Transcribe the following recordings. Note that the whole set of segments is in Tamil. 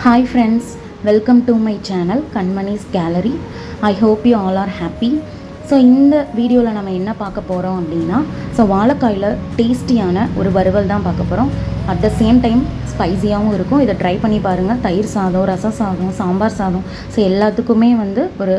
Hi friends welcome to my channel Kanmani's gallery I hope you all are happy so இந்த வீடியோவில் நம்ம என்ன பார்க்க போகிறோம் அப்படின்னா ஸோ வாழைக்காயில் டேஸ்டியான ஒரு வறுவல் தான் பார்க்க போகிறோம் அட் த சேம் டைம் ஸ்பைசியாகவும் இருக்கும். இதை ட்ரை பண்ணி பாருங்கள் தயிர் சாதம் ரச சாதம் சாம்பார் சாதம். ஸோ எல்லாத்துக்குமே வந்து ஒரு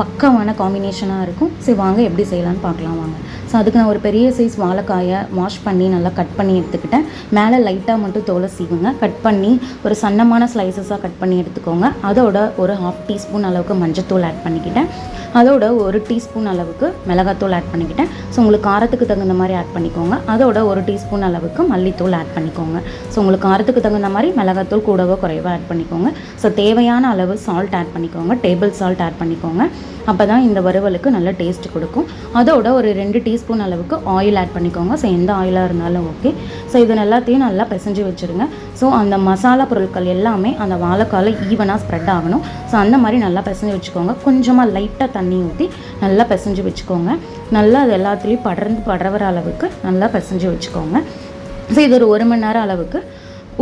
பக்கமான காம்பினேஷனாக இருக்கும். சரி வாங்க எப்படி செய்யலாம்னு பார்க்கலாம் வாங்க. ஸோ அதுக்கு நான் ஒரு பெரிய சைஸ் வாழைக்காயை வாஷ் பண்ணி நல்லா கட் பண்ணி எடுத்துக்கிட்டேன். மேலே லைட்டாக மட்டும் தோலை சீவுங்க. கட் பண்ணி ஒரு சன்னமான ஸ்லைசஸாக கட் பண்ணி எடுத்துக்கோங்க. அதோட ஒரு ஹாஃப் டீஸ்பூன் அளவுக்கு மஞ்சத்தூள் ஆட் பண்ணிக்கிட்டேன். அதோட ஒரு டீஸ்பூன் அளவுக்கு மிளகாத்தூள் ஆட் பண்ணிக்கிட்டேன். ஸோ உங்களுக்கு காரத்துக்கு தகுந்த மாதிரி ஆட் பண்ணிக்கோங்க. அதோட ஒரு டீஸ்பூன் அளவுக்கு மல்லித்தூள் ஆட் பண்ணிக்கோங்க. ஸோ உங்களுக்கு காரத்துக்கு தகுந்த மாதிரி மிளகாத்தூள் கூடவோ குறைவோ ஆட் பண்ணிக்கோங்க. ஸோ தேவையான அளவு சால்ட் ஆட் பண்ணிக்கோங்க. டேபிள் சால்ட் ஆட் பண்ணிக்கோங்க. அப்போ தான் இந்த வறுவலுக்கு நல்ல டேஸ்ட் கொடுக்கும். அதோட ஒரு ரெண்டு டீஸ்பூன் அளவுக்கு ஆயில் ஆட் பண்ணிக்கோங்க. ஸோ எந்த ஆயிலாக இருந்தாலும் ஓகே ஸோ இது எல்லாத்தையும் நல்லா பிசைஞ்சு வச்சுருங்க. ஸோ அந்த மசாலா பொருட்கள் எல்லாமே அந்த வாழைக்கால ஈவனாக ஸ்ப்ரெட் ஆகணும். ஸோ அந்த மாதிரி நல்லா பிசைஞ்சு வச்சுக்கோங்க. கொஞ்சமாக லைட்டாக தண்ணி ஊற்றி நல்லா பிசைஞ்சு வச்சுக்கோங்க. நல்லா அது எல்லாத்துலேயும் படர்ந்து படவர அளவுக்கு நல்லா பிசைஞ்சு வச்சுக்கோங்க. ஸோ இது ஒரு ஒரு மணி நேரம் அளவுக்கு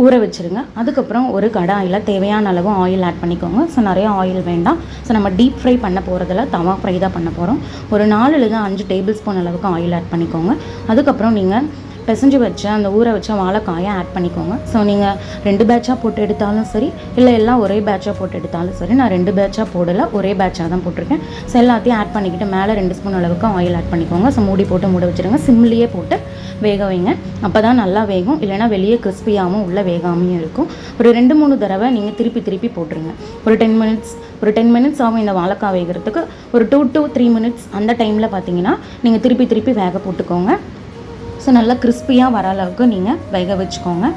ஊற வச்சுருங்க. அதுக்கப்புறம் ஒரு கடாயில் தேவையான அளவு ஆயில் ஆட் பண்ணிக்கோங்க. ஸோ நிறைய ஆயில் வேண்டாம். ஸோ நம்ம டீப் ஃப்ரை பண்ண போகிறதுல தவா ஃப்ரை தான் பண்ண போகிறோம் ஒரு நாலுலேருந்து அஞ்சு டேபிள் ஸ்பூன் அளவுக்கு ஆயில் ஆட் பண்ணிக்கோங்க. அதுக்கப்புறம் நீங்கள் பிசைஞ்சு வச்ச அந்த ஊற வச்ச வாழைக்காயை ஆட் பண்ணிக்கோங்க. ஸோ நீங்கள் ரெண்டு பேட்சாக போட்டு எடுத்தாலும் சரி இல்லை எல்லாம் ஒரே பேட்சாக போட்டு எடுத்தாலும் சரி நான் ரெண்டு பேட்சாக போடலை ஒரே பேட்சாக தான் போட்டிருக்கேன். ஸோ எல்லாத்தையும் ஆட் பண்ணிக்கிட்டு மேலே ரெண்டு ஸ்பூன் அளவுக்கு ஆயில் ஆட் பண்ணிக்கோங்க. ஸோ மூடி போட்டு மூட வச்சுருங்க. சிம்லேயே போட்டு வேக வைங்க. அப்போ தான் நல்லா வேகும். இல்லைனா வெளியே கிறிஸ்பியாகவும் உள்ளே வேகாமையும் இருக்கும். ஒரு ரெண்டு மூணு தடவை நீங்கள் திருப்பி திருப்பி போட்டுருங்க. ஒரு டென் மினிட்ஸ் ஒரு டென் மினிட்ஸ் ஆகும் இந்த வாழைக்காய் வேகிறதுக்கு. ஒரு டூ டூ த்ரீ மினிட்ஸ் அந்த டைமில் பார்த்தீங்கன்னா நீங்கள் திருப்பி திருப்பி வேக போட்டுக்கோங்க. ஸோ நல்லா கிறிஸ்பியாக வர அளவுக்கு நீங்கள் வேக வச்சுக்கோங்க.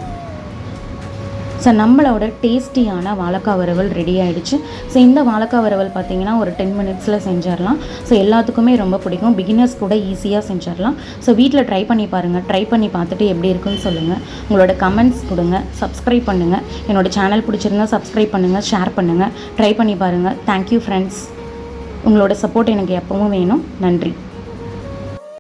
ஸோ நம்மளோட டேஸ்டியான வாழைக்காய் வறுவல் ரெடி ஆகிடுச்சு ஸோ இந்த வாழைக்காய் வறுவல் பார்த்தீங்கன்னா ஒரு டென் மினிட்ஸில் செஞ்சிடலாம். ஸோ எல்லாத்துக்குமே ரொம்ப பிடிக்கும். பிகினர்ஸ் கூட ஈஸியாக செஞ்சிடலாம். ஸோ வீட்டில் ட்ரை பண்ணி பாருங்கள் ட்ரை பண்ணி பார்த்துட்டு எப்படி இருக்குன்னு சொல்லுங்கள் உங்களோட கமெண்ட்ஸ் கொடுங்க. சப்ஸ்கிரைப் பண்ணுங்கள் என்னோடய சேனல் பிடிச்சிருந்தா சப்ஸ்கிரைப் பண்ணுங்கள் ஷேர் பண்ணுங்கள் ட்ரை பண்ணி பாருங்கள் தேங்க்யூ ஃப்ரெண்ட்ஸ் உங்களோட சப்போர்ட் எனக்கு எப்பவும் வேணும். நன்றி.